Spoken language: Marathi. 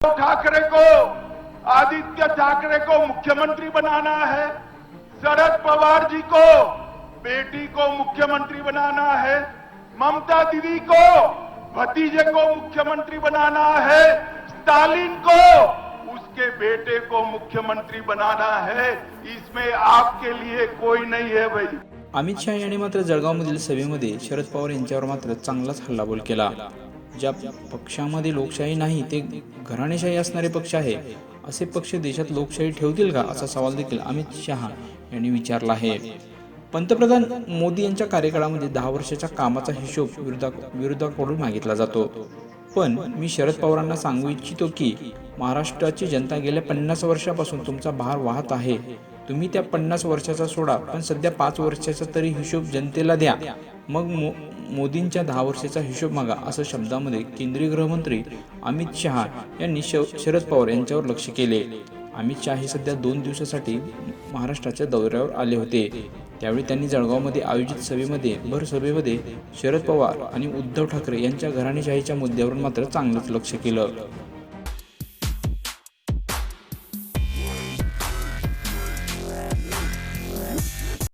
ठाकरे को आदित्य ठाकरे को मुख्यमंत्री बनाना है। शरद पवार जी को बेटी को मुख्यमंत्री बनाना है। ममता दीदी को भतीजे को मुख्यमंत्री बनाना है। स्टालिन को उसके बेटे को मुख्यमंत्री बनाना है। इसमें आपके लिए कोई नहीं है भाई। अमित शहा यांनी मात्र जळगावमधील सभेमध्ये शरद पवार यांच्यावर मात्र चांगलाच हल्लाबोल केला. ज्या पक्षामध्ये लोकशाही नाही ते घराणेशाही असणारे पक्ष आहे. असे पक्ष देशात लोकशाही ठेवतील का? असा सवाल देखील अमित शहा यांनी विचारला आहे. पंतप्रधान मोदी यांच्या कार्यकाळामध्ये दहा वर्षाच्या कामाचा हिशोब विरोधा विरोधाकडून मागितला जातो. पण मी शरद पवारांना सांगू इच्छितो की महाराष्ट्राची जनता गेल्या पन्नास वर्षापासून तुमचा भार वाहत आहे. तुम्ही त्या पन्नास वर्षाचा सोडा पण सध्या पाच वर्षाचा तरी हिशोब जनतेला द्या. मग मो मोदींच्या दहा वर्षाचा हिशोब मागा असं शब्दामध्ये केंद्रीय गृहमंत्री अमित शहा यांनी श शरद पवार यांच्यावर लक्ष केले. अमित शहा हे सध्या दोन दिवसासाठी महाराष्ट्राच्या दौऱ्यावर आले होते. त्यावेळी त्यांनी जळगावमध्ये आयोजित सभेमध्ये भर सभेमध्ये शरद पवार आणि उद्धव ठाकरे यांच्या घराणेशाहीच्या मुद्द्यावर मात्र चांगलंच लक्ष केलं.